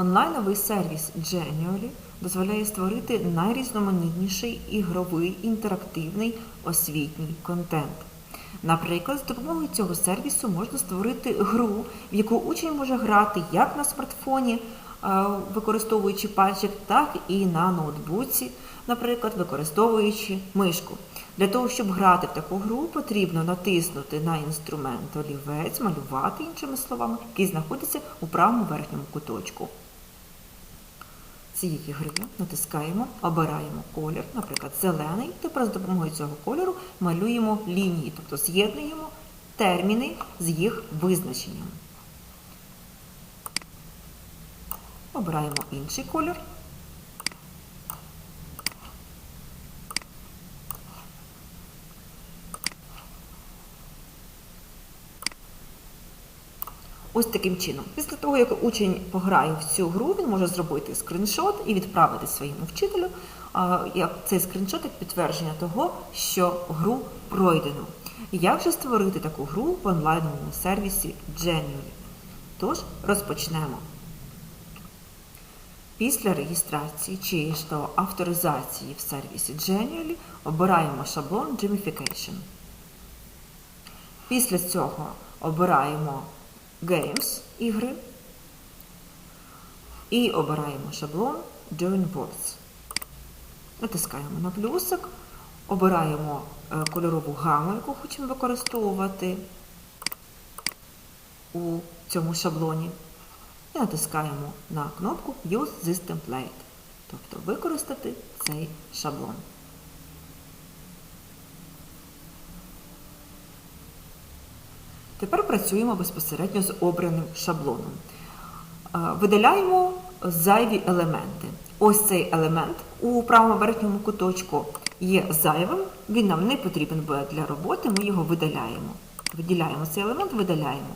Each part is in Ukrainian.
Онлайновий сервіс Genially дозволяє створити найрізноманітніший ігровий інтерактивний освітній контент. Наприклад, з допомогою цього сервісу можна створити гру, в яку учень може грати як на смартфоні, е, використовуючи пальчик, так і на ноутбуці, наприклад, використовуючи мишку. Для того, щоб грати в таку гру, потрібно натиснути на інструмент олівець, малювати, іншими словами, який знаходиться у правому верхньому куточку цієї гри натискаємо, обираємо колір, наприклад, зелений. Тепер з допомогою цього кольору малюємо лінії, тобто з'єднуємо терміни з їх визначенням. Обираємо інший колір. Ось таким чином. Після того, як учень пограє в цю гру, він може зробити скріншот і відправити своєму вчителю як цей скріншот як підтвердження того, що гру пройдено. Як же створити таку гру в онлайновому сервісі Genially? Тож розпочнемо. Після реєстрації чи ж то авторизації в сервісі Genially обираємо шаблон Gamification. Після цього обираємо Games ігри і обираємо шаблон Join Words. Натискаємо на плюсик, обираємо е, кольорову гаму, яку хочемо використовувати у цьому шаблоні. І натискаємо на кнопку Use this template, тобто використати цей шаблон. Тепер працюємо безпосередньо з обраним шаблоном. Е, Видаляємо зайві елементи. Ось цей елемент у правому верхньому куточку є зайвим, він нам не потрібен буде для роботи, ми його видаляємо. Виділяємо цей елемент, видаляємо.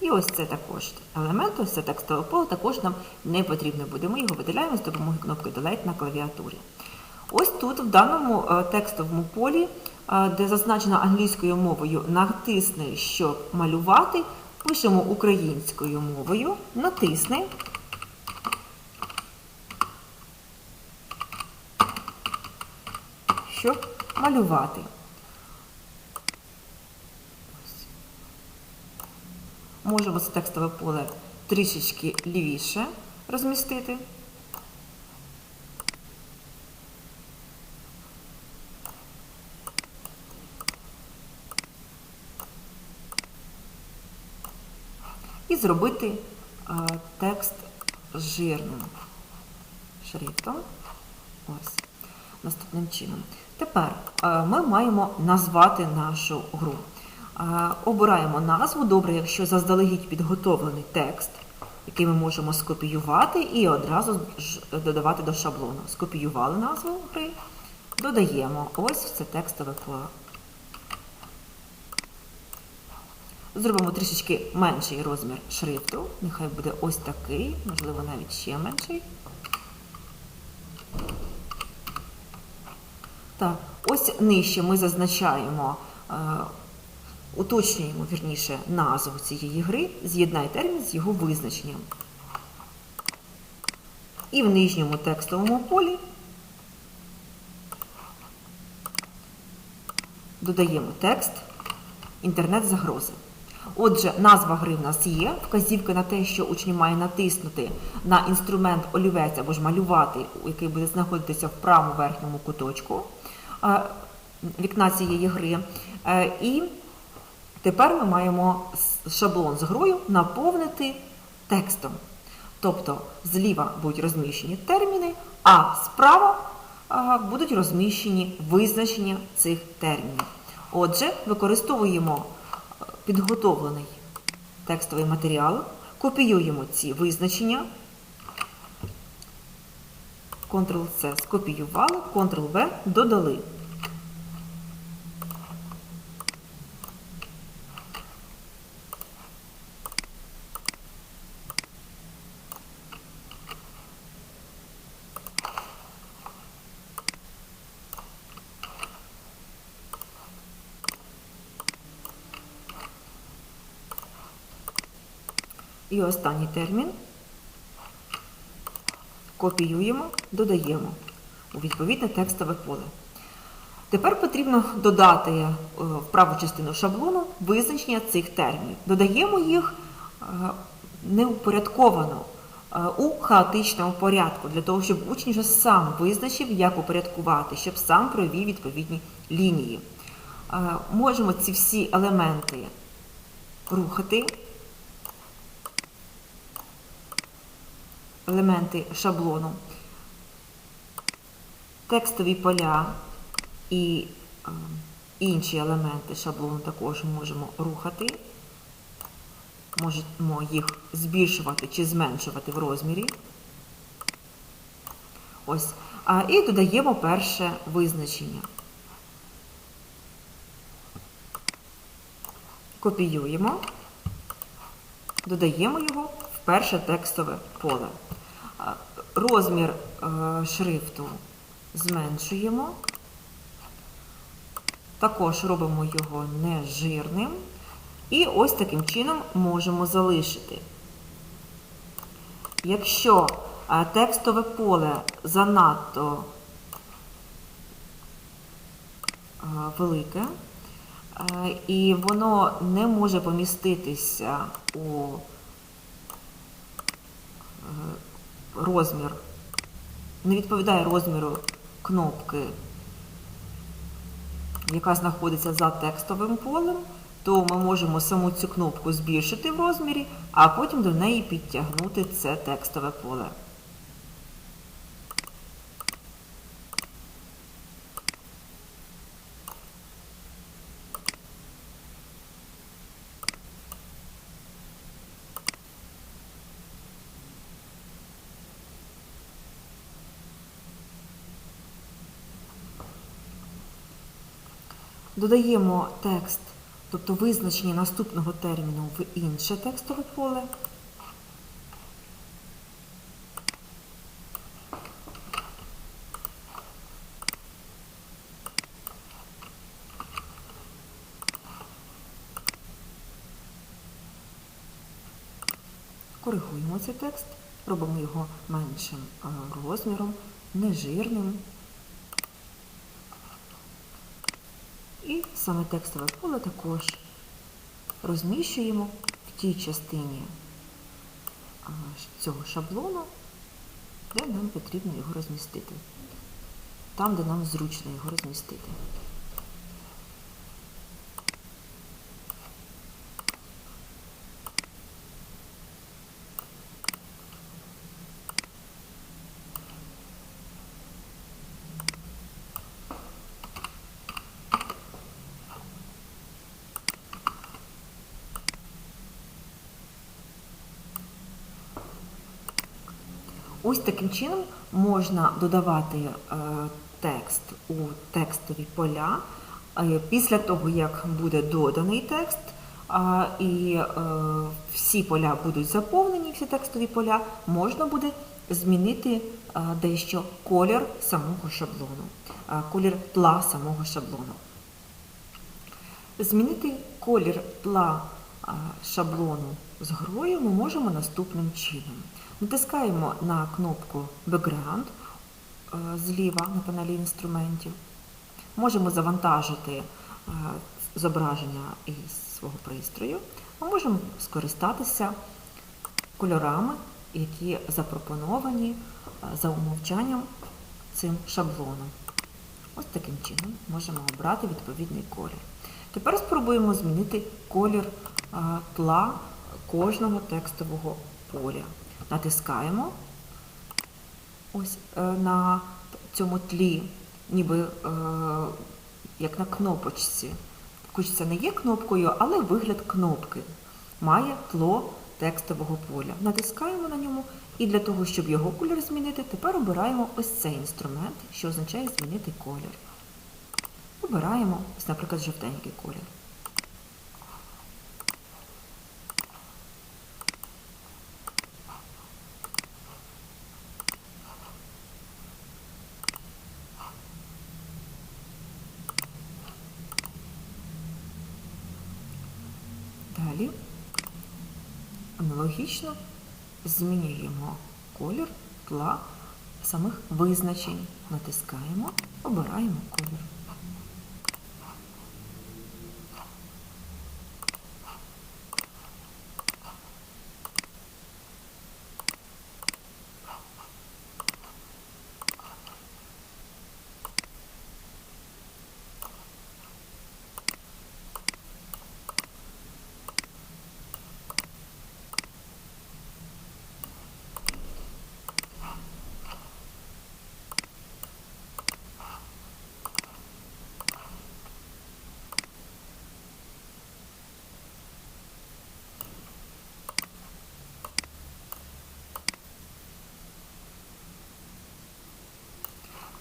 І ось це також елемент, ось це текстове поле також нам не потрібно буде. Ми його видаляємо з допомогою кнопки Delete на клавіатурі. Ось тут, в даному е, текстовому полі, де зазначено англійською мовою натисни, щоб малювати, пишемо українською мовою, натисни. Щоб малювати. Можемо це текстове поле трішечки лівіше розмістити. І зробити е, текст жирним шрифтом. Ось. Наступним чином. Тепер е, ми маємо назвати нашу гру. Е, обираємо назву. Добре, якщо заздалегідь підготовлений текст, який ми можемо скопіювати і одразу ж додавати до шаблону. Скопіювали назву гри, додаємо ось це текстове поле. Зробимо трішечки менший розмір шрифту. Нехай буде ось такий, можливо, навіть ще менший. Так, ось нижче ми зазначаємо, е, уточнюємо, вірніше, назву цієї гри, з'єднай термін з його визначенням. І в нижньому текстовому полі додаємо текст інтернет-загрози. Отже, назва гри в нас є, вказівка на те, що учень має натиснути на інструмент олівець або ж малювати, який буде знаходитися в правому верхньому куточку е, вікна цієї гри. Е, І тепер ми маємо шаблон з грою наповнити текстом. Тобто зліва будуть розміщені терміни, а справа будуть розміщені визначення цих термінів. Отже, використовуємо е, підготовлений текстовий матеріал, копіюємо ці визначення. Ctrl-C скопіювали, Ctrl-V додали. І останній термін копіюємо, додаємо у відповідне текстове поле. Тепер потрібно додати е, в праву частину шаблону визначення цих термінів. Додаємо їх е, неупорядковано е, у хаотичному порядку, для того, щоб учень вже сам визначив, як упорядкувати, щоб сам провів відповідні лінії. Можемо ці всі елементи рухати, елементи шаблону, текстові поля і е, інші елементи шаблону також можемо рухати. Можемо їх збільшувати чи зменшувати в розмірі. Ось. І додаємо перше визначення. Копіюємо, додаємо його перше текстове поле. Розмір е, шрифту зменшуємо. Також робимо його нежирним. І ось таким чином можемо залишити. Якщо е, текстове поле занадто е, велике, і воно не може поміститися у розмір, не відповідає розміру кнопки, яка знаходиться за текстовим полем, то ми можемо саму цю кнопку збільшити в розмірі, а потім до неї підтягнути це текстове поле. Додаємо текст, тобто визначення наступного терміну в інше текстове поле. Коригуємо цей текст, робимо його меншим розміром, нежирним. І саме текстове поле також розміщуємо в тій частині цього шаблону, де нам потрібно його розмістити. Там, де нам зручно його розмістити. Ось таким чином можна додавати е, текст у текстові поля. Е, Після того, як буде доданий текст, і е, всі поля будуть заповнені, всі текстові поля, можна буде змінити дещо колір самого шаблону, колір тла самого шаблону. Змінити колір тла шаблону з грою ми можемо наступним чином. Натискаємо на кнопку Background е, зліва на панелі інструментів. Можемо завантажити е, зображення із свого пристрою, а можемо скористатися кольорами, які запропоновані е, за умовчанням цим шаблоном. Ось таким чином можемо обрати відповідний колір. Тепер спробуємо змінити колір тла кожного текстового поля. Натискаємо ось е, на цьому тлі, ніби е, як на кнопочці. Хоч це не є кнопкою, але вигляд кнопки має тло текстового поля. Натискаємо на ньому, і для того, щоб його колір змінити, тепер обираємо ось цей інструмент, що означає змінити колір. Обираємо, ось, наприклад, жовтенький колір. Аналогічно змінюємо колір тла самих визначень. Натискаємо, обираємо колір.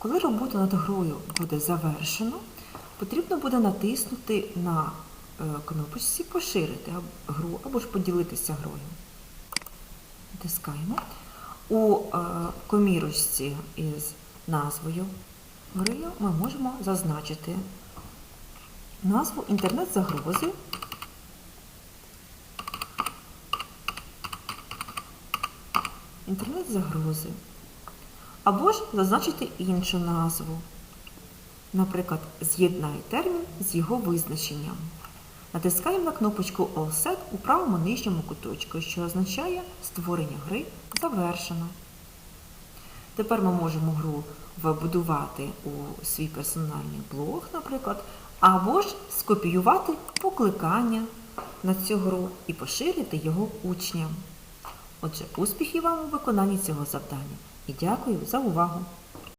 Коли робота над грою буде завершено, потрібно буде натиснути на е, кнопочці Поширити гру або ж поділитися грою. Натискаємо. У е, комірочці із назвою гри ми можемо зазначити назву інтернет-загрози. Інтернет-загрози. Або ж зазначити іншу назву. Наприклад, з'єднай термін з його визначенням. Натискаємо на кнопочку All Set у правому нижньому куточку, що означає створення гри завершено. Тепер ми можемо гру вбудувати у свій персональний блог, наприклад, або ж скопіювати покликання на цю гру і поширити його учням. Отже, успіхів вам у виконанні цього завдання і дякую за увагу!